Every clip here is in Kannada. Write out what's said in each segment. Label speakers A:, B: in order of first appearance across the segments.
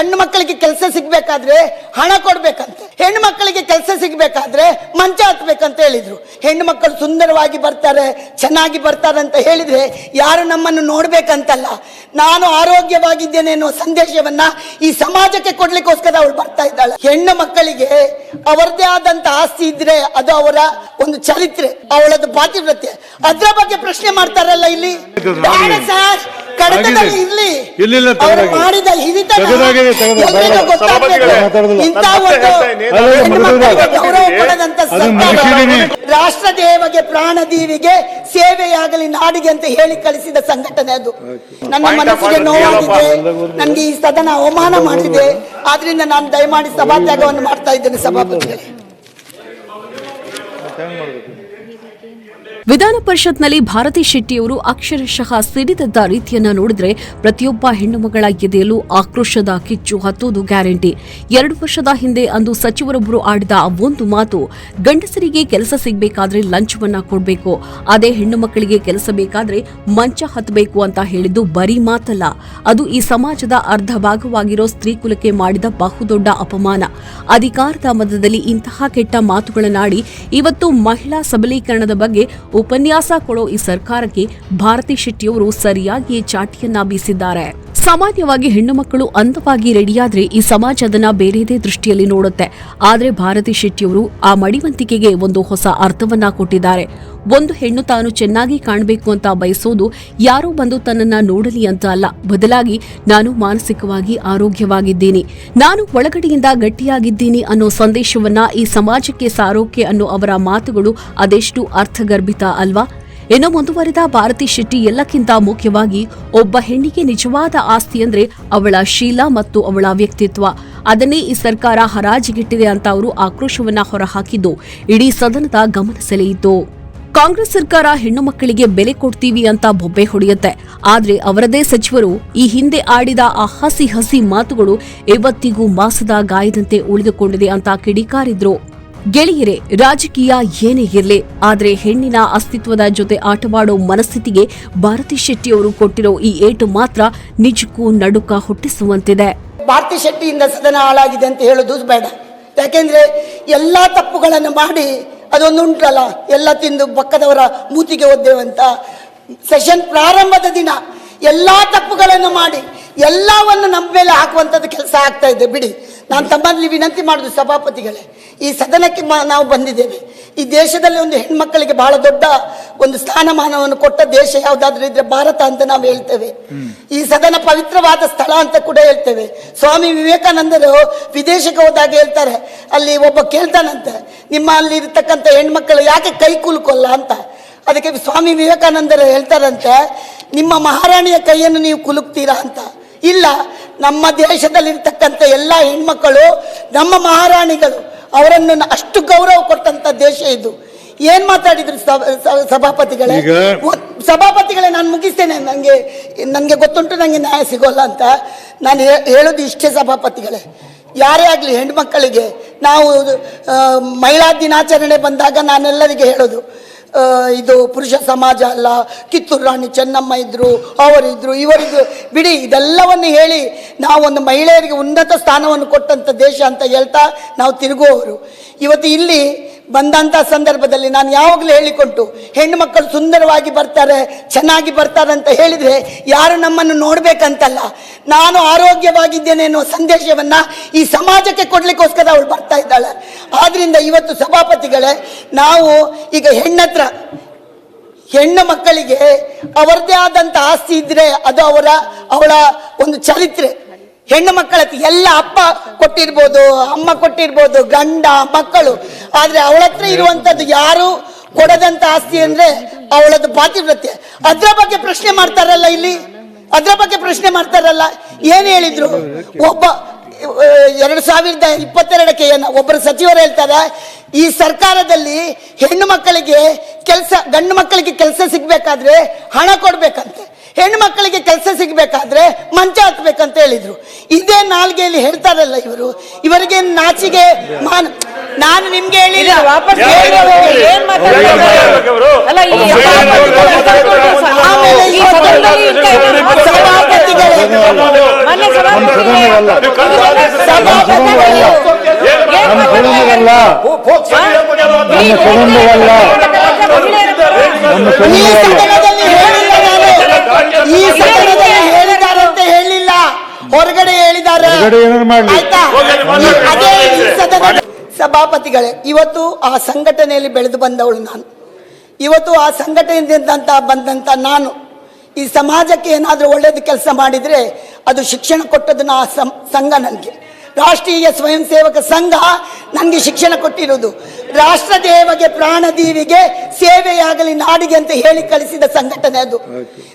A: ಗಂಡು ಮಕ್ಕಳಿಗೆ ಕೆಲಸ ಸಿಗ್ಬೇಕಾದ್ರೆ ಹಣ ಕೊಡ್ಬೇಕಂತೆ. ಹೆಣ್ಣು ಮಕ್ಕಳಿಗೆ ಕೆಲಸ ಸಿಗ್ಬೇಕಾದ್ರೆ ಮಂಚ ಹತ್ಬೇಕಂತ ಹೇಳಿದ್ರು. ಹೆಣ್ಣು ಮಕ್ಕಳು ಸುಂದರವಾಗಿ ಬರ್ತಾರೆ, ಚೆನ್ನಾಗಿ ಬರ್ತಾರೆ ಅಂತ ಹೇಳಿದ್ರೆ ಯಾರು ನಮ್ಮನ್ನು ನೋಡ್ಬೇಕಂತಲ್ಲ. ನಾನು ಆರೋಗ್ಯವಾಗಿದ್ದೇನೆ ಅನ್ನುವ ಸಂದೇಶವನ್ನ ಈ ಸಮಾಜಕ್ಕೆ ಕೊಡ್ಲಿಕ್ಕೋಸ್ಕರ ಅವಳು ಬರ್ತಾ ಇದ್ದಾಳೆ. ಹೆಣ್ಣು ಮಕ್ಕಳಿಗೆ ಅವರದೇ ಆದಂತ ಆಸ್ತಿ ಇದ್ರೆ ಅದು ಅವರ ಒಂದು ಚರಿತ್ರೆ, ಅವಳದ್ದು ಪಾತಿವ್ರತೆ. ಅದ್ರ ಬಗ್ಗೆ ಪ್ರಶ್ನೆ ಮಾಡ್ತಾರಲ್ಲ ಇಲ್ಲಿ? ಸರ್. ಕಡತದಲ್ಲಿ ಇರ್ಲಿ.
B: ಇಲ್ಲಿಲ್ಲ,
A: ಅವರು
B: ತೆಗೆದಾಗಿದೆ.
A: ಮಾಡಿದ
B: ತೆಗೆದಾಗಿದೆ, ತೆಗೆದಾಗಿದೆ. ಮಾತಾಡೋದಿಲ್ಲ.
A: ಗೌರವ ಕೊಡದಂತ
B: ಅದು
A: ಸರ್ಕಾರ ರಾಷ್ಟ್ರ ದೇವಗೆ ಪ್ರಾಣ ದೀವಿಗೆ ಸೇವೆಯಾಗಲಿ ನಾಡಿಗೆ ಅಂತ ಹೇಳಿ ಕಳಿಸಿದ ಸಂಘಟನೆ ಅದು. ನನ್ನ ಮನಸ್ಸಿಗೆ ನೋವಾಗಿದೆ. ನನಗೆ ಈ ಸದನ ಅವಮಾನ ಮಾಡಿದೆ ಆದ್ರಿಂದ ನಾನು ದಯಮಾಡಿ ಸಭಾತ್ಯಾಗವನ್ನು ಮಾಡ್ತಾ ಇದ್ದೇನೆ ಸಭಾಪತಿಗಳೇ.
C: ವಿಧಾನ ಪರಿಷತ್ನಲ್ಲಿ ಭಾರತಿ ಶೆಟ್ಟಿಯವರು ಅಕ್ಷರಶಃ ಸಿಡಿದದ್ದ ರೀತಿಯನ್ನ ನೋಡಿದ್ರೆ ಪ್ರತಿಯೊಬ್ಬ ಹೆಣ್ಣು ಮಗಳ ಎದೆಯಲ್ಲೂ ಆಕ್ರೋಶದ ಕಿಚ್ಚು ಹತ್ತೋದು ಗ್ಯಾರಂಟಿ. ಎರಡು ವರ್ಷದ ಹಿಂದೆ ಅಂದು ಸಚಿವರೊಬ್ಬರು ಆಡಿದ ಒಂದು ಮಾತು, ಗಂಡಸರಿಗೆ ಕೆಲಸ ಸಿಗಬೇಕಾದ್ರೆ ಲಂಚವನ್ನ ಕೊಡಬೇಕು, ಅದೇ ಹೆಣ್ಣು ಮಕ್ಕಳಿಗೆ ಕೆಲಸ ಬೇಕಾದ್ರೆ ಮಂಚ ಹತ್ತಬೇಕು ಅಂತ ಹೇಳಿದ್ದು ಬರೀ ಮಾತಲ್ಲ. ಅದು ಈ ಸಮಾಜದ ಅರ್ಧ ಭಾಗವಾಗಿರೋ ಸ್ತ್ರೀ ಕುಲಕ್ಕೆ ಮಾಡಿದ ಬಹುದೊಡ್ಡ ಅಪಮಾನ. ಅಧಿಕಾರದ ಮಧ್ಯದಲ್ಲಿ ಇಂತಹ ಕೆಟ್ಟ ಮಾತುಗಳನ್ನಾಡಿ, ಇವತ್ತು ಮಹಿಳಾ ಸಬಲೀಕರಣದ ಬಗ್ಗೆ ಉಪನ್ಯಾಸ ಕೊಡೋ ಈ ಸರ್ಕಾರಕ್ಕೆ ಭಾರತಿ ಶೆಟ್ಟಿಯವರು ಸರಿಯಾಗಿಯೇ ಚಾಟಿಯನ್ನ ಬೀಸಿದ್ದಾರೆ. ಸಾಮಾನ್ಯವಾಗಿ ಹೆಣ್ಣು ಮಕ್ಕಳು ಅಂದವಾಗಿ ರೆಡಿಯಾದ್ರೆ ಈ ಸಮಾಜ ಅದನ್ನ ಬೇರೆದೇ ದೃಷ್ಟಿಯಲ್ಲಿ ನೋಡುತ್ತೆ. ಆದರೆ ಭಾರತಿ ಶೆಟ್ಟಿಯವರು ಆ ಮಡಿವಂತಿಕೆಗೆ ಒಂದು ಹೊಸ ಅರ್ಥವನ್ನ ಕೊಟ್ಟಿದ್ದಾರೆ. ಒಂದು ಹೆಣ್ಣು ತಾನು ಚೆನ್ನಾಗಿ ಕಾಣಬೇಕು ಅಂತ ಬಯಸೋದು ಯಾರೋ ಬಂದು ತನ್ನನ್ನ ನೋಡಲಿ ಅಂತ ಅಲ್ಲ. ಬದಲಾಗಿ ನಾನು ಮಾನಸಿಕವಾಗಿ ಆರೋಗ್ಯವಾಗಿದ್ದೀನಿ. ನಾನು ಒಳಗಡೆಯಿಂದ ಗಟ್ಟಿಯಾಗಿದ್ದೀನಿ ಅನ್ನೋ ಸಂದೇಶವನ್ನ ಈ ಸಮಾಜಕ್ಕೆ ಸಾರೋಕೆ ಅನ್ನೋ ಅವರ ಮಾತುಗಳು ಅದೆಷ್ಟು ಅರ್ಥಗರ್ಭಿತ ಅಲ್ವಾ? ಇನ್ನು ಮುಂದುವರಿದ ಭಾರತಿ ಶೆಟ್ಟಿ ಎಲ್ಲಕ್ಕಿಂತ ಮುಖ್ಯವಾಗಿ ಒಬ್ಬ ಹೆಣ್ಣಿಗೆ ನಿಜವಾದ ಆಸ್ತಿ ಅಂದ್ರೆ ಅವಳ ಶೀಲ ಮತ್ತು ಅವಳ ವ್ಯಕ್ತಿತ್ವ. ಅದನ್ನೇ ಈ ಸರ್ಕಾರ ಹರಾಜಿಗಿಟ್ಟಿದೆ ಅಂತ ಅವರು ಆಕ್ರೋಶವನ್ನ ಹೊರಹಾಕಿದ್ದು. ಇಡೀ ಸದನದ ಗಮನ ಸೆಳೆಯಿತು ಕಾಂಗ್ರೆಸ್ ಸರ್ಕಾರ ಹೆಣ್ಣು ಮಕ್ಕಳಿಗೆ ಬೆಲೆ ಕೊಡ್ತೀವಿ ಅಂತ ಬೊಬ್ಬೆ ಹೊಡೆಯುತ್ತೆ. ಆದ್ರೆ ಅವರದೇ ಸಚಿವರು ಈ ಹಿಂದೆ ಆಡಿದ ಆ ಹಸಿ ಹಸಿ ಮಾತುಗಳು ಇವತ್ತಿಗೂ ಮಾಸದ ಗಾಯದಂತೆ ಉಳಿದುಕೊಂಡಿದೆ ಅಂತ ಕಿಡಿಕಾರಿದ್ರು. ಗೆಳೆಯರೇ, ರಾಜಕೀಯ ಏನೇ ಇರಲಿ, ಆದರೆ ಹೆಣ್ಣಿನ ಅಸ್ತಿತ್ವದ ಜೊತೆ ಆಟವಾಡೋ ಮನಸ್ಥಿತಿಗೆ ಭಾರತಿ ಶೆಟ್ಟಿಯವರು ಕೊಟ್ಟಿರೋ ಈ ಏಟು ಮಾತ್ರ ನಿಜಕ್ಕೂ ನಡುಕ ಹುಟ್ಟಿಸುವಂತಿದೆ.
A: ಭಾರತಿ ಶೆಟ್ಟಿಯಿಂದ ಸದನ ಹಾಳಾಗಿದೆ ಅಂತ ಹೇಳೋದು ಬೇಡ. ಯಾಕೆಂದ್ರೆ ಎಲ್ಲಾ ತಪ್ಪುಗಳನ್ನು ಮಾಡಿ ಅದೊಂದು ಉಂಟಲ್ಲ, ಎಲ್ಲ ತಿಂದು ಪಕ್ಕದವರ ಮೂತಿಗೆ ಒದ್ದೇವಂತ ಸೆಷನ್ ಪ್ರಾರಂಭದ ದಿನ ಎಲ್ಲಾ ತಪ್ಪುಗಳನ್ನು ಮಾಡಿ ಎಲ್ಲವನ್ನು ನಮ್ಮ ಮೇಲೆ ಹಾಕುವಂಥದ್ದು ಕೆಲಸ ಆಗ್ತಾ ಇದೆ. ಬಿಡಿ. ನಾನು ತಮ್ಮಲ್ಲಿ ವಿನಂತಿ ಮಾಡುದು ಸಭಾಪತಿಗಳೇ, ಈ ಸದನಕ್ಕೆ ನಾವು ಬಂದಿದ್ದೇವೆ. ಈ ದೇಶದಲ್ಲಿ ಒಂದು ಹೆಣ್ಮಕ್ಕಳಿಗೆ ಬಹಳ ದೊಡ್ಡ ಒಂದು ಸ್ಥಾನಮಾನವನ್ನು ಕೊಟ್ಟ ದೇಶ ಯಾವುದಾದ್ರೂ ಇದ್ರೆ ಭಾರತ ಅಂತ ನಾವು ಹೇಳ್ತೇವೆ. ಈ ಸದನ ಪವಿತ್ರವಾದ ಸ್ಥಳ ಅಂತ ಕೂಡ ಹೇಳ್ತೇವೆ. ಸ್ವಾಮಿ ವಿವೇಕಾನಂದರು ವಿದೇಶಕ್ಕೆ ಹೋದಾಗ ಹೇಳ್ತಾರೆ, ಅಲ್ಲಿ ಒಬ್ಬ ಕೇಳ್ತಾನಂತೆ ನಿಮ್ಮ ಅಲ್ಲಿ ಇರ್ತಕ್ಕಂಥ ಹೆಣ್ಮಕ್ಕಳು ಯಾಕೆ ಕೈ ಕುಲ್ಕೊಲ್ಲ ಅಂತ. ಅದಕ್ಕೆ ಸ್ವಾಮಿ ವಿವೇಕಾನಂದರು ಹೇಳ್ತಾರಂತೆ, ನಿಮ್ಮ ಮಹಾರಾಣಿಯ ಕೈಯನ್ನು ನೀವು ಕುಲುಕ್ತೀರಾ ಅಂತ. ಇಲ್ಲ ನಮ್ಮ ದೇಶದಲ್ಲಿರ್ತಕ್ಕಂಥ ಎಲ್ಲ ಹೆಣ್ಮಕ್ಕಳು ನಮ್ಮ ಮಹಾರಾಣಿಗಳು ಅವರನ್ನು ಅಷ್ಟು ಗೌರವ ಕೊಟ್ಟಂತ ದೇಶ ಇದು. ಏನ್ ಮಾತಾಡಿದ್ರು ಸಭ- ಸಭಾಪತಿಗಳೇ? ಸಭಾಪತಿಗಳೇ ನಾನು ಮುಗಿಸ್ತೇನೆ. ನನಗೆ ನನಗೆ ಗೊತ್ತುಂಟು ನನಗೆ ನ್ಯಾಯ ಸಿಗೋಲ್ಲ ಅಂತ. ನಾನು ಹೇಳೋದು ಇಷ್ಟೇ ಸಭಾಪತಿಗಳೇ. ಯಾರೇ ಆಗಲಿ ಹೆಣ್ಮಕ್ಕಳಿಗೆ ನಾವು ಮಹಿಳಾ ದಿನಾಚರಣೆ ಬಂದಾಗ ನಾನೆಲ್ಲರಿಗೆ ಹೇಳೋದು ಇದು ಪುರುಷ ಸಮಾಜ ಅಲ್ಲ, ಕಿತ್ತೂರು ರಾಣಿ ಚೆನ್ನಮ್ಮ ಇದ್ರು ಅವರಿದ್ರು ಇವರಿದ್ರು ಬಿಡಿ, ಇದೆಲ್ಲವನ್ನು ಹೇಳಿ ನಾವು ಒಂದು ಮಹಿಳೆಯರಿಗೆ ಉನ್ನತ ಸ್ಥಾನವನ್ನು ಕೊಟ್ಟಂಥ ದೇಶ ಅಂತ ಹೇಳ್ತಾ ನಾವು ತಿರುಗುವವರು. ಇವತ್ತು ಇಲ್ಲಿ ಬಂದಂತ ಸಂದರ್ಭದಲ್ಲಿ ನಾನು ಯಾವಾಗಲೂ ಹೇಳಿಕೊಟ್ಟು ಹೆಣ್ಣು ಮಕ್ಕಳು ಸುಂದರವಾಗಿ ಬರ್ತಾರೆ, ಚೆನ್ನಾಗಿ ಬರ್ತಾರೆ ಅಂತ ಹೇಳಿದ್ರೆ ಯಾರು ನಮ್ಮನ್ನು ನೋಡ್ಬೇಕಂತಲ್ಲ. ನಾನು ಆರೋಗ್ಯವಾಗಿದ್ದೇನೆ ಅನ್ನೋ ಸಂದೇಶವನ್ನ ಈ ಸಮಾಜಕ್ಕೆ ಕೊಡ್ಲಿಕ್ಕೋಸ್ಕರ ಅವಳು ಬರ್ತಾ ಇದ್ದಾಳೆ. ಆದ್ರಿಂದ ಇವತ್ತು ಸಭಾಪತಿಗಳೇ, ನಾವು ಈಗ ಹೆಣ್ಣತ್ರ, ಹೆಣ್ಣು ಮಕ್ಕಳಿಗೆ ಅವರದೇ ಆದಂತ ಆಸ್ತಿ ಇದ್ರೆ ಅದು ಅವರ, ಅವಳ ಒಂದು ಚರಿತ್ರೆ. ಹೆಣ್ಣು ಮಕ್ಕಳ ಎಲ್ಲ ಅಪ್ಪ ಕೊಟ್ಟಿರ್ಬೋದು, ಅಮ್ಮ ಕೊಟ್ಟಿರ್ಬೋದು, ಗಂಡ, ಮಕ್ಕಳು. ಆದ್ರೆ ಅವಳ ಹತ್ರ ಇರುವಂತದ್ದು ಯಾರು ಕೊಡದಂತ ಆಸ್ತಿ ಅಂದ್ರೆ ಅವಳದ್ದು ಪಾತಿವ್ರತ್ಯ ಅದ್ರ ಬಗ್ಗೆ ಪ್ರಶ್ನೆ ಮಾಡ್ತಾರಲ್ಲ ಇಲ್ಲಿ? ಅದ್ರ ಬಗ್ಗೆ ಪ್ರಶ್ನೆ ಮಾಡ್ತಾರಲ್ಲ? ಏನ್ ಹೇಳಿದ್ರು? ಒಬ್ಬ ಎರಡು ಸಾವಿರದ ಇಪ್ಪತ್ತೆರಡಕ್ಕೆ ಏನ ಒಬ್ಬರು ಸಚಿವರು ಹೇಳ್ತಾರೆ, ಈ ಸರ್ಕಾರದಲ್ಲಿ ಹೆಣ್ಣು ಮಕ್ಕಳಿಗೆ ಕೆಲಸ, ಗಂಡು ಮಕ್ಕಳಿಗೆ ಕೆಲಸ ಸಿಗ್ಬೇಕಾದ್ರೆ ಹಣ ಕೊಡ್ಬೇಕಂತೆ. ಹೆಣ್ಣು ಮಕ್ಕಳಿಗೆ ಕೆಲಸ ಸಿಗ್ಬೇಕಾದ್ರೆ ಮಂಚ ಹತ್ಬೇಕಂತ ಹೇಳಿದ್ರು. ಇದೇ ನಾಲ್ಗೆಯಲ್ಲಿ ಹೇಳ್ತಾರಲ್ಲ ಇವರು. ಇವರಿಗೆ ನಾಚಿಗೆ ಮಾನ ನಾನು ನಿಮ್ಗೆ ಹೇಳಿಲ್ಲ
B: ಇಲ್ಲ, ವಾಪಸ್? ಏನ್ ಮಾತಾಡ್ತಾರೆ? ಅಲ್ಲ, ಈ
D: ಅವ್ರು
B: ಸಭಾಪತಿಗಳು
A: ಆಮೇಲೆ ಈ
B: ಸದನದಲ್ಲಿ ಈ ಕೈ
A: ಹೊರಗಡೆ ಹೇಳಿದ್ದಾರೆ
E: ಹೊರಗಡೆ ಏನಾದ್ರು ಮಾಡ್ಲಿ.
A: ಆಯ್ತಾ? ಅದೇ ಸದನದ ಸಭಾಪತಿಗಳೇ ಇವತ್ತು ಆ ಸಂಘಟನೆಯಲ್ಲಿ ಬೆಳೆದು ಬಂದವಳು ನಾನು. ಇವತ್ತು ಆ ಸಂಘಟನೆಯಿಂದ ಬಂದಂತ ನಾನು ಈ ಸಮಾಜಕ್ಕೆ ಏನಾದರೂ ಒಳ್ಳೇದು ಕೆಲಸ ಮಾಡಿದ್ರೆ ಅದು ಶಿಕ್ಷಣ ಕೊಟ್ಟದ್ದು ಆ ಸಂ- ಸಂಘ ನನಗೆ. ರಾಷ್ಟ್ರೀಯ ಸ್ವಯಂ ಸೇವಕ ಸಂಘ ನನಗೆ ಶಿಕ್ಷಣ ಕೊಟ್ಟಿರುವುದು ರಾಷ್ಟ್ರ ದೇವಗೆ ಪ್ರಾಣದೀವಿಗೆ ಸೇವೆಯಾಗಲಿ ನಾಡಿಗೆ ಅಂತ ಹೇಳಿ ಕಳಿಸಿದ ಸಂಘಟನೆ ಅದು.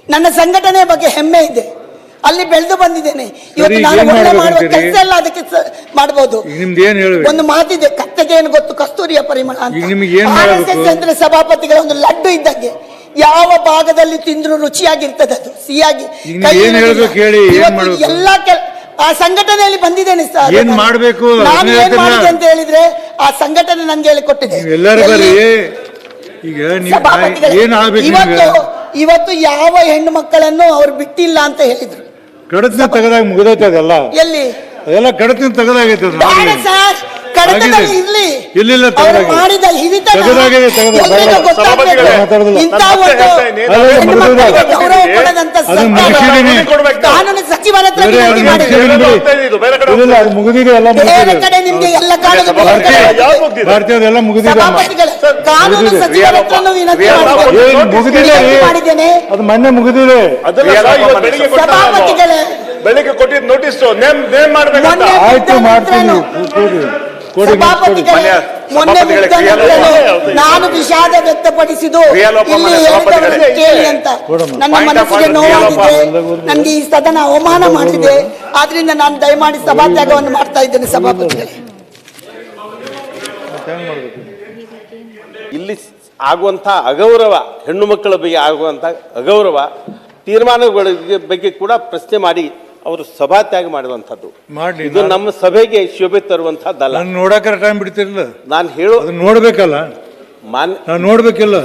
A: ನನ್ನ ಸಂಘಟನೆ ಬಗ್ಗೆ ಹೆಮ್ಮೆ ಇದೆ. ಅಲ್ಲಿ ಬೆಳೆದು ಬಂದಿದ್ದೇನೆ. ಇವತ್ತು ನಾನು ಒಳ್ಳೆ ಮಾಡುವ ಕೆಲಸ ಎಲ್ಲ ಅದಕ್ಕೆ
E: ಮಾಡಬಹುದು?
A: ಒಂದು ಮಾತಿದೆ ಕತ್ತೆಗೆ ಏನು ಗೊತ್ತು? ಕಸ್ತೂರಿಯ ಪರಿಮಳ ಅಂತ. ಅಂದ್ರೆ ಸಭಾಪತಿಗಳ ಒಂದು ಲಡ್ಡು ಇದ್ದಂಗೆ. ಯಾವ ಭಾಗದಲ್ಲಿ ತಿಂದ್ರು ರುಚಿಯಾಗಿರ್ತದೆ ಅದು ಸಿಹಿಯಾಗಿ? ಎಲ್ಲಾ ಕೆಲ ಆ ಸಂಘಟನೆಯಲ್ಲಿ ಬಂದಿದ್ದೇನೆ ಸರ್
E: ಏನ್ ಮಾಡಬೇಕು?
A: ನಾನು ಏನ್ ಮಾಡಿದೆ ಅಂತ ಹೇಳಿದ್ರೆ ಆ ಸಂಘಟನೆ ನನ್ಗೆ
E: ಹೇಳಿ ಕೊಟ್ಟಿದೆ
A: ಇವತ್ತು ಇವತ್ತು ಯಾವ ಹೆಣ್ಣು ಮಕ್ಕಳನ್ನು ಅವ್ರು ಬಿಟ್ಟಿಲ್ಲ ಅಂತ ಹೇಳಿದ್ರು.
E: ಕಡತನ ತೆಗೆದಾಗ ಮುಗಿದೈತೆ ಅದೆಲ್ಲ
A: ಎಲ್ಲಿ
E: ಅದೆಲ್ಲ ಕಡತನ ತೆಗೆದಾಗೈತೆ ಅದು
A: ಬೇಡ. ಸರ್ ಕಡತದಲ್ಲಿ
E: ಆಗಿದೆ.
A: ಇರ್ಲಿ
E: ಇಲ್ಲಿಲ್ಲ
A: ಅವ್ರು
E: ತೆಗೆದಾಗಿದೆ.
A: ಮಾಡಿದ ಹಿರಿತನ
E: ತೆಗೆದಾಗಿದೆ, ತೆಗೆದಾಗಿದೆ.
A: ಎಲ್ರಿಗೂ
D: ಸಭಾಪತಿಗಳೇ,
E: ಮಾತಾಡೋದಿಲ್ಲ.
A: ಇಂಥ
D: ನಾನು ಮತ್ತೆ ಹೇಳ್ತಾ ಇದ್ದೀನಿ.
A: ಹೆಣ್ಣು ಮಕ್ಕಳಿಗೆ ಗೌರವ ಕೊಡದಂತ
E: ಅದನ್ನ
A: ಸರ್ಕಾರ
E: ಮುಗಿಸಿದೀನಿ.
D: ಕೊಡ್ಬೇಕು
A: ಕಾನೂನು ಹತ್ರ ವಿನಂತಿ
E: ಮುಗಿದಿದೆ ಎಲ್ಲ
A: ಬೇರೆ
E: ಮುಗಿದಿದೆ.
A: ಕಡೆ ನಿಮ್ಗೆ ಎಲ್ಲ ಕಾನೂನು
D: ಭಾರತೀಯ
A: ಕಡೆ
D: ಯಾವ್ದು ಹೋಗ್ತಿದೆ?
E: ಭಾರತೀಯದೆಲ್ಲ ಮುಗಿದಿದೆ ಅಮ್ಮ.
A: ಸಭಾಪತಿಗಳೇ ಕಾನೂನು
E: ಮುಗಿದಿದೆ.
A: ಸಚಿವರ ಹತ್ರನೂ ವಿನಂತಿ
D: ವಿ
E: ಏನ್ ಮುಗಿದಿದೆ.
A: ವಿನಂತಿ ಮಾಡಿದ್ದೇನೆ.
E: ಅದು ಮೊನ್ನೆ ಮುಗಿದಿದೆ.
D: ಅದೆಲ್ಲ ಸಹ ಇವತ್ತು ಬೆಳಿಗ್ಗೆ ನಾನು.
A: ಸಭಾಪತಿಗಳೇ.
D: ಬೆಳಿಗ್ಗೆ ಕೊಟ್ಟಿದ್ದು ನೋಟಿಸ್ ನೇಮ್ ನೇಮ್ ಮಾಡ್ಬೇಕಂತ?
A: ಮೊನ್ನೆ
E: ಆಯ್ತು
A: ಬಿದ್ದ
E: ಮಾಡ್ತೀನಿ.
A: ನಂತ್ರನೂ ಸಭಾಪತಿಗಳೇ ಮೊನ್ನೆ? ನಾನು ವಿಷಾದ ವ್ಯಕ್ತಪಡಿಸಿದ್ದು ಇಲ್ಲಿ. ಕೇಳಿ ಅಂತ. ನನ್ನ ಮನಸ್ಸಿಗೆ ನೋವಾಗಿದೆ. ನನಗೆ ಈ ಸದನ ಅವಮಾನ ಮಾಡಿದೆ ಆದ್ರಿಂದ ನಾನು ದಯಮಾಡಿ ಸಭಾತ್ಯಾಗವನ್ನು ಮಾಡ್ತಾ ಇದ್ದೇನೆ ಸಭಾಪತಿಗಳೇ
F: ಇಲ್ಲಿ ಆಗುವಂಥ ಅಗೌರವ ಹೆಣ್ಣು ಮಕ್ಕಳ ಬಗ್ಗೆ ಆಗುವಂಥ ಅಗೌರವ ತೀರ್ಮಾನಗಳ ಬಗ್ಗೆ ಕೂಡ ಪ್ರಶ್ನೆ ಮಾಡಿ ಅವರು ಸಭಾತ್ಯಾಗ ಮಾಡುವಂಥದ್ದು.
E: ಮಾಡ್ಲಿ
F: ಇದು ನಮ್ಮ ಸಭೆಗೆ ಶೋಭೆ ತರುವಂಥದ್ದಲ್ಲ
E: ನಾನು ಟೈಮ್ ಬಿಡ್ತಿರಲ್ಲ
F: ನಾನು ಹೇಳೋ
E: ಅದನ್ನ ನೋಡ್ಬೇಕಲ್ಲ.
F: ಮಾನ್ಯ
E: ನಾವು ನೋಡ್ಬೇಕಿಲ್ಲ.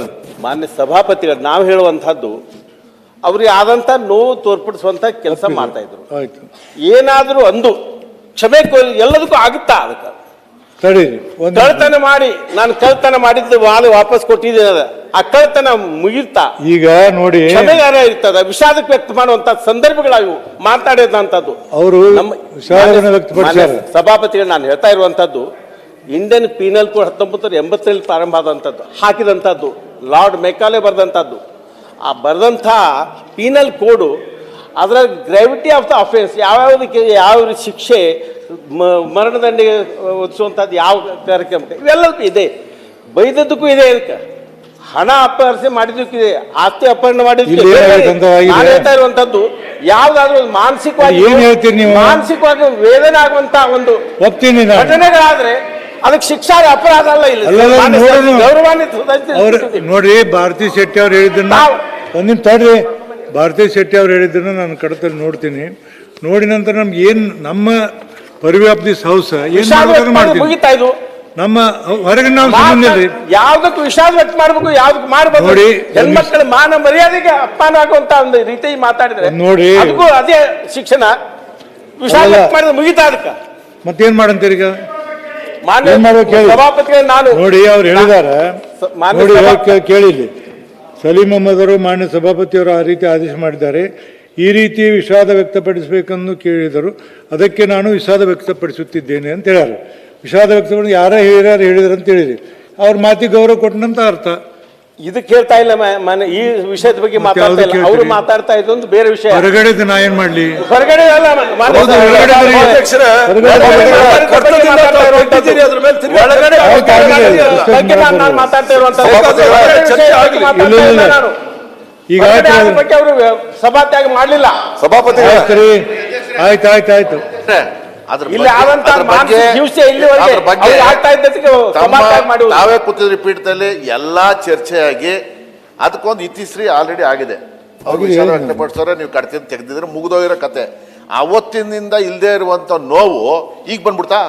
F: ಮಾನ್ಯ ಸಭಾಪತಿಗಳು ನಾವು ಹೇಳುವಂಥದ್ದು ಅವ್ರಿಗೆ ಆದಂಥ ನೋವು ತೋರ್ಪಡಿಸುವಂಥ ಕೆಲಸ ಮಾಡ್ತಾ ಇದ್ರು.
E: ಆಯ್ತು.
F: ಏನಾದರೂ ಅಂದು ಕ್ಷಮೆ ಎಲ್ಲದಕ್ಕೂ ಆಗುತ್ತಾ ಅದಕ್ಕೆ?
E: ತಡೀರಿ ಒಂದು
F: ಕಳ್ತನ ಮಾಡಿ ನಾನು ಕಳ್ತನ ಮಾಡಿದ್ದು ವಾದ ವಾಪಸ್ ಕೊಟ್ಟಿದ್ದೇನೆ ಅದ. ಆ ಕಳ್ತನ ಮುಗಿತಾ
E: ಈಗ ನೋಡಿ
F: ಕ್ಷಮೆಗಾರ ಇರ್ತದ. ವಿಷಾದಕ್ಕೆ ವ್ಯಕ್ತ ಮಾಡುವಂತ ಸಂದರ್ಭಗಳಾಗಿವು. ಮಾತಾಡಿದಂತದ್ದು.
E: ಅವರು
F: ಸಭಾಪತಿಗಳು ನಾನು ಹೇಳ್ತಾ ಇರುವಂತದ್ದು ಇಂಡಿಯನ್ ಪೀನಲ್ ಕೋಡ್ ಹತ್ತೊಂಬತ್ತು ನೂರ ಎಂಬತ್ತರಲ್ಲಿ ಪ್ರಾರಂಭ ಆದಂಥದ್ದು ಹಾಕಿದಂಥದ್ದು ಲಾರ್ಡ್ ಮೆಕಾಲೆ ಬರೆದಂಥದ್ದು ಆ ಬರೆದಂಥ ಪೀನಲ್ ಕೋಡು ಅದರ ಗ್ರಾವಿಟಿ ಆಫ್ ದ ಅಫೆನ್ಸ್ ಯಾವ್ಯಾವುದಕ್ಕೆ ಯಾವ ಶಿಕ್ಷೆ ಮರಣದಂಡಿಗೆ ಒದಿಸುವಂಥದ್ದು ಯಾವ ಕಾರ್ಯಕ್ರಮಕ್ಕೆ ಇವೆಲ್ಲದಕ್ಕೂ ಇದೆ. ಬೈದದ್ದಕ್ಕೂ ಇದೆ ಅದಕ್ಕೆ ಹಣ ಅಪಹರಿಸಿ ಮಾಡಿದ್ದಕ್ಕೂ ಇದೆ ಆಸ್ತಿ ಅಪಹರಣ ಮಾಡಿದ್ದು
E: ಇಲ್ಲಿ
F: ಇದೆ.
E: ಏನಾಗುತ್ತೆ ಅಂತ ಆಗಿದೆ?
F: ನಾನು ಹೇಳ್ತಾ ಇರುವಂತದ್ದು ಯಾವ್ದಾದ್ರು ಒಂದು ಮಾನಸಿಕವಾಗಿ
E: ಏನ್ ಹೇಳ್ತೀರಿ ನೀವು?
F: ಮಾನಸಿಕವಾಗಿ ವೇದನೆ ಆಗುವಂತ ಒಂದು
E: ಒಪ್ತೀನಿ ನಾನು
F: ಘಟನೆಗಳಾದ್ರೆ ಅದಕ್ಕೆ ಶಿಕ್ಷಾ ಅಪರಾಧ ಅಲ್ಲ ಇಲ್ಲಿ
E: ಅಲ್ಲಲ್ಲ,
F: ಮಾನ್ಯ
E: ನೋಡೋಣ.
F: ಗೌರವಾನ್ವಿತ ಸದಸ್ಯರು
E: ಅವ್ರು
F: ಇರ್ತೀವಿ.
E: ನೋಡ್ರಿ ಭಾರತಿ ಶೆಟ್ಟಿ ಅವ್ರು ಹೇಳಿದ್ದನ್ನ
F: ನಾವು-
E: ತಡ್ರಿ ಭಾರತಿ ಶೆಟ್ಟಿ ಅವ್ರು ಹೇಳಿದ್ದನ್ನ ನಾನು ಕಡತಲ್ಲಿ ನೋಡ್ತೀನಿ ನೋಡಿ ನಂತರ ನಮ್ಗೆ ಏನ್ ನಮ್ಮ ಪರಿವ್ಯಾಪ್ತಿ ಸೌಸ ಏನ್
F: ವಿಷಾದ
E: ಮಾಡ್ತೀನಿ
F: ಮುಗಿತಾ ಇದು
E: ನಮ್ಮ ಹೊರಗಿನ ನಾವು ಸಂಬಂಧ ಇಲ್ರಿ
F: ಯಾವ್ದಕ್ಕೂ ವಿಷಾದ ವ್ಯಕ್ತ ಮಾಡ್ಬೇಕು ಯಾವ್ದಕ್ಕೆ ಮಾಡ್ಬೇಕು
E: ನೋಡಿ,
F: ಹೆಣ್ಮಕ್ಳ ಮಾನ ಮರ್ಯಾದೆಗೆ ಅಪಮಾನ ಆಗುವಂತ ಒಂದು ರೀತಿ ಮಾತಾಡಿದ್ರೆ
E: ನೋಡಿ.
F: ಅದಕ್ಕೂ ಅದೇ ಶಿಕ್ಷಣ. ವಿಷಾದ ವ್ಯಕ್ತ ಮಾಡಿದ್ರೆ ಮುಗಿತಾ ಅದಕ್ಕೆ.
E: ಮತ್ತೇನ್ ಮಾಡಂತೀರಿ ಈಗ?
F: ಮಾನ್ಯ ಸಭಾಪತಿಗಳು ನಾನು
E: ನೋಡಿ ಅವ್ರು ಹೇಳಿದಾರೆ ನೋಡಿ
F: ಸಭಾ-
E: ಇವಾಗ ಕೇ- ಕೇಳಿಲ್ಲಿ ಸಲೀಂ ಅಹಮದ್ ಅವರು ಮಾನ್ಯ ಸಭಾಪತಿಯವರು ಆ ರೀತಿ ಆದೇಶ ಮಾಡಿದ್ದಾರೆ. ಈ ರೀತಿ ವಿಷಾದ ವ್ಯಕ್ತಪಡಿಸಬೇಕೆಂದು ಕೇಳಿದರು. ಅದಕ್ಕೆ ನಾನು ವಿಷಾದ ವ್ಯಕ್ತಪಡಿಸುತ್ತಿದ್ದೇನೆ ಅಂತ ಹೇಳ್ಯಾರ. ವಿಷಾದ ವ್ಯಕ್ತಪಡಿಸಿ ಯಾರೇ ಹಿರಿಯರು ಹೇಳಿದ್ರು ಅಂತ ಹೇಳಿರಿ. ಅವ್ರ ಮಾತಿಗೆ ಗೌರವ ಕೊಟ್ಟನಂತ ಅರ್ಥ.
F: ಇದಕ್ಕೆ ಹೇಳ್ತಾ ಇಲ್ಲ ಮನೆ ಈ ವಿಷಯದ ಬಗ್ಗೆ ಮಾತಾಡ್ತಾ ಇಲ್ಲ. ಅವರು ಮಾತಾಡ್ತಾ ಇದ್ದು ಒಂದು ಬೇರೆ ವಿಷಯ.
E: ಹೊರಗಡೆ ನಾ ಏನ್ ಮಾಡ್ಲಿ?
F: ಹೊರಗಡೆ ಅಲ್ಲ
D: ಮಾತಾಡ್ತಾ
F: ನಾನು ನಾನು.
E: ಈಗ
F: ಬಗ್ಗೆ ಅವರು ಸಭಾತ್ಯಾಗ ಮಾಡಲಿಲ್ಲ.
D: ಸಭಾಪತಿ
E: ಆಯ್ತು ಆಯ್ತು ಆಯ್ತು
G: ತಾವೇ ಕೂತಿದ್ರಿ ಪೀಠದಲ್ಲಿ ಎಲ್ಲಾ ಚರ್ಚೆಯಾಗಿ ಅದಕ್ಕೊಂದು ಇತಿಶ್ರೀ ಆಲ್ರೆಡಿ ಆಗಿದೆ. ಅವ್ರು ವಿಷಾದ ವ್ಯಕ್ತಪಡಿಸೋರೆ ನೀವು ಕಡ್ತಿಂದ ತೆಗೆದಿದ್ರೆ ಮುಗಿದೋಗಿರೋ ಕತೆ. ಅವತ್ತಿನಿಂದ ಇಲ್ಲದೆ ಇರುವಂತ ನೋವು ಈಗ ಬಂದ್ಬಿಡ್ತಾ?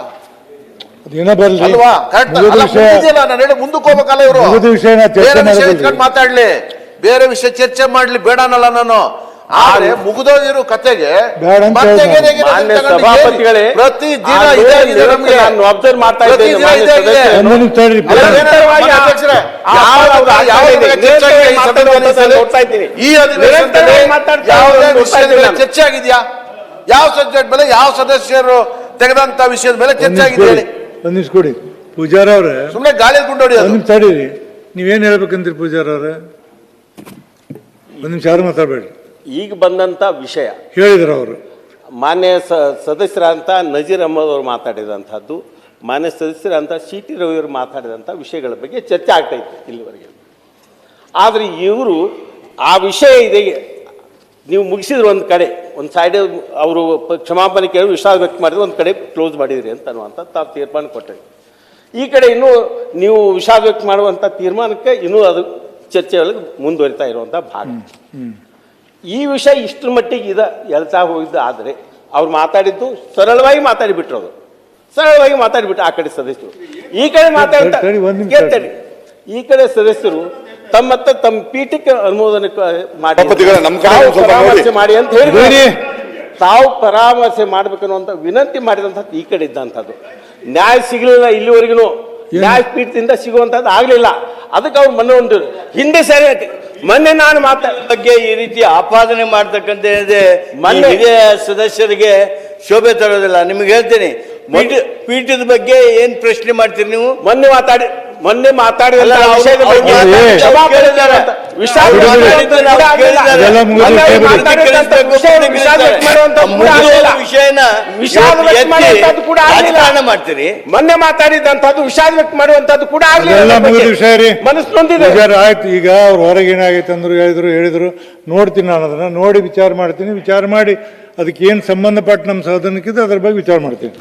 G: ಅಲ್ವಾ? ಮುಂದಕ್ಕೆ ಹೋಗ್ಬೇಕಲ್ಲ ಇವರು.
E: ಚರ್ಚೆ
G: ಮಾತಾಡ್ಲಿ. ಬೇರೆ ವಿಷಯ ಚರ್ಚೆ ಮಾಡ್ಲಿ. ಬೇಡನಲ್ಲ ಅನ್ನಲ್ಲ ನಾನು. ಆದ್ರೆ ಮುಗಿದೋಗಿರೋ ಕತೆಗೆ
E: ಬೇಡ ಅಂತ
G: ಮತ್ತೆ
E: ಹೇಳ್ದೆ.
F: ಸಭಾಪತಿಗಳೇ?
G: ಪ್ರತಿ ದಿನ
F: ಆ
G: ಇದೇ ಆಗಿದೆ
F: ನಿರಂತರ
G: ನಮ್ಗೆ.
F: ನಾನು observe ಮಾಡ್ತಾ
G: ಪ್ರತಿ
F: ಇದ್ದೇನೆ
G: ದಿನ
F: ಮಾನ್ಯ
G: ಇದೇ ಆಗಿದೆ.
F: ಸದಸ್ಯರು.
E: ಒಂದು ನಿಮಿಷ ತಡ್ರಿ.
G: ಅಲ್ಲ,
F: ನಿರಂತರವಾಗಿ
G: ಮಾನ್ಯ ಅಧ್ಯಕ್ಷರೇ,
F: ಆ
G: ಯಾವ
F: ಅವ್ರು
G: ಚರ್ಚೆ ಆಗಿದೆ ಈ
F: ನಿರಂತರವಾಗಿ
G: ಸಭೆಯಲ್ಲಿ?
F: ನೋಡ್ತಾ ಇದ್ದೀನಿ.
G: ಈ ಅಧಿವೇಶನದಲ್ಲಿ
F: ನಿರಂತರವಾಗಿ ಮಾತಾಡ್ತಾ
G: ಯಾವುದೇ
F: ಇರೋದನ್ನ ನೋಡ್ತಾ
G: ವಿಷಯದ
F: ಇದ್ದೀನಿ
G: ಮೇಲೆ
F: ನಾನು.
G: ಚರ್ಚೆ ಆಗಿದೆಯಾ ಯಾವ ಸಬ್ಜೆಕ್ಟ್ ಮೇಲೆ ಯಾವ ಸದಸ್ಯರು ತೆಗೆದಂತ ವಿಷಯದ ಮೇಲೆ
E: ಒಂದ್
G: ಚರ್ಚೆ
E: ನಿಮಿಷ
G: ಆಗಿದೆ ಹೇಳಿ
E: ಕೊಡಿ ಒಂದ್ ನಿಮಿಷ ಕೊಡಿ ಪೂಜಾರ ಅವ್ರೆ
G: ಸುಮ್ಮನೆ ಗಾಳಿ ಕೊಂಡೋಡಿ
E: ಒಂದ್ ನಿಮಿಷ ತಡೀರಿ ನೀವೇನ್ ಹೇಳ್ಬೇಕಂತೀರಿ ಪೂಜಾರ ಅವ್ರೆ ಒಂದ್ ನಿಮಿಷ ಯಾರು ಮಾತಾಡ್ಬೇಡ್ರಿ
F: ಈಗ ಬಂದಂತ ವಿಷಯ.
E: ಹೇಳಿದ್ರು ಅವರು.
F: ಮಾನ್ಯ ಸ ಸದಸ್ಯರಂತ ನಜೀರ್ ಅಹಮದ್ ಅವರು ಮಾತಾಡಿದಂಥದ್ದು ಮಾನ್ಯ ಸದಸ್ಯರಂತ ಸಿ ಟಿ ರವಿ ಅವರು ಮಾತಾಡಿದಂಥ ವಿಷಯಗಳ ಬಗ್ಗೆ ಚರ್ಚೆ ಆಗ್ತಾ ಇತ್ತು ಇಲ್ಲಿವರೆಗೆ. ಆದರೆ ಇವರು ಆ ವಿಷಯ ಇದೆ ನೀವು ಮುಗಿಸಿದ್ರು ಒಂದು ಕಡೆ ಒಂದು ಸೈಡ್ ಅವರು ಕ್ಷಮಾಪಣೆ ಕೇಳಿ ವಿಶ್ವಾಸ ವ್ಯಕ್ತ ಮಾಡಿದ್ರು ಒಂದು ಕಡೆ ಕ್ಲೋಸ್ ಮಾಡಿದ್ರಿ ಅಂತ ಅನ್ನುವಂಥ ತಾವು ತೀರ್ಮಾನ ಕೊಟ್ಟರೆ. ಈ ಕಡೆ ಇನ್ನೂ ನೀವು ವಿಷಾದ ವ್ಯಕ್ತ ಮಾಡುವಂಥ ತೀರ್ಮಾನಕ್ಕೆ ಇನ್ನೂ ಅದು ಚರ್ಚೆಯೊಳಗೆ ಮುಂದುವರಿತಾ ಇರುವಂಥ ಭಾಗ. ಈ ವಿಷಯ ಇಷ್ಟರ ಮಟ್ಟಿಗೆ ಇದೆ ಎಲ್ತಾ ಹೋಗಿದ್ದು ಆದರೆ ಅವ್ರು ಮಾತಾಡಿದ್ದು ಸರಳವಾಗಿ ಮಾತಾಡಿಬಿಟ್ರು ಅದು ಸರಳವಾಗಿ ಮಾತಾಡಿಬಿಟ್ರು ಆ ಕಡೆ ಸದಸ್ಯರು. ಈ ಕಡೆ ಮಾತಾಡ್ತಾ. ಈ ಕಡೆ ಸದಸ್ಯರು ತಮ್ಮ ತಮ್ಮ ಪೀಠಕ್ಕೆ ಅನುಮೋದನೆ ಮಾಡಿ
D: ಸಭಾಪತಿಗಳೇ, ನಮ್ಮ ಕಡೆ ಸ್ವಲ್ಪ ನೋಡಿ.
F: ಪರಾಮರ್ಶೆ ಮಾಡಿ ಅಂತ ಹೇಳಿ. ತಾವು ಪರಾಮರ್ಶೆ ಮಾಡ್ಬೇಕನ್ನುವಂಥ ವಿನಂತಿ ಮಾಡಿದಂಥದ್ದು ಈ ಕಡೆ ಇದ್ದಂಥದ್ದು. ನ್ಯಾಯ ಸಿಗಲಿಲ್ಲ ಇಲ್ಲಿವರೆಗೂ. ನ್ಯಾಯಪೀಠದಿಂದ ಸಿಗುವಂಥದ್ದು ಆಗಲಿಲ್ಲ. ಅದಕ್ಕೆ ಅವ್ರು ಮನೆ ಒಂದು ಹಿಂದೆ ಸರಿ ಮೊನ್ನೆ ನಾನು ಮಾತಾಡ
H: ಬಗ್ಗೆ ಈ ರೀತಿ ಆಪಾದನೆ ಮಾಡ್ತಕ್ಕಂಥ ಏನಿದೆ
F: ಮೊನ್ನೆ-
H: ಹಿರಿಯ ಸದಸ್ಯರಿಗೆ ಶೋಭೆ ತರೋದಿಲ್ಲ. ನಿಮ್ಗೆ ಹೇಳ್ತೀನಿ ಪೀಠ ಪೀಠದ ಬಗ್ಗೆ ಏನ್ ಪ್ರಶ್ನೆ ಮಾಡ್ತೀರಿ ನೀವು?
F: ಮೊನ್ನೆ ಮಾತಾಡಿ ಮೊನ್ನೆ ಮಾತಾಡಿದ
H: ಮಾಡ್ತೀರಿ.
F: ಮೊನ್ನೆ ಮಾತಾಡಿದಂಥದ್ದು ವಿಷಾದ ವ್ಯಕ್ತ ಮಾಡುವಂಥದ್ದು ಕೂಡ ಮನಸ್ಸು ನೊಂದಿದೆ.
E: ಆಯ್ತು. ಈಗ ಅವ್ರು ಹೊರಗೆ ಏನಾಗೈತೆ ಅಂದ್ರು ಹೇಳಿದ್ರು ಹೇಳಿದ್ರು. ನೋಡ್ತೀನಿ ನಾನು ಅದನ್ನ. ನೋಡಿ ವಿಚಾರ ಮಾಡ್ತೀನಿ. ವಿಚಾರ ಮಾಡಿ. ಅದಕ್ಕೆ ಏನು ಸಂಬಂಧಪಟ್ಟ ನಮ್ಮ ಸದನಕ್ಕಿದೆ ಅದ್ರ ಬಗ್ಗೆ ವಿಚಾರ ಮಾಡ್ತೀನಿ.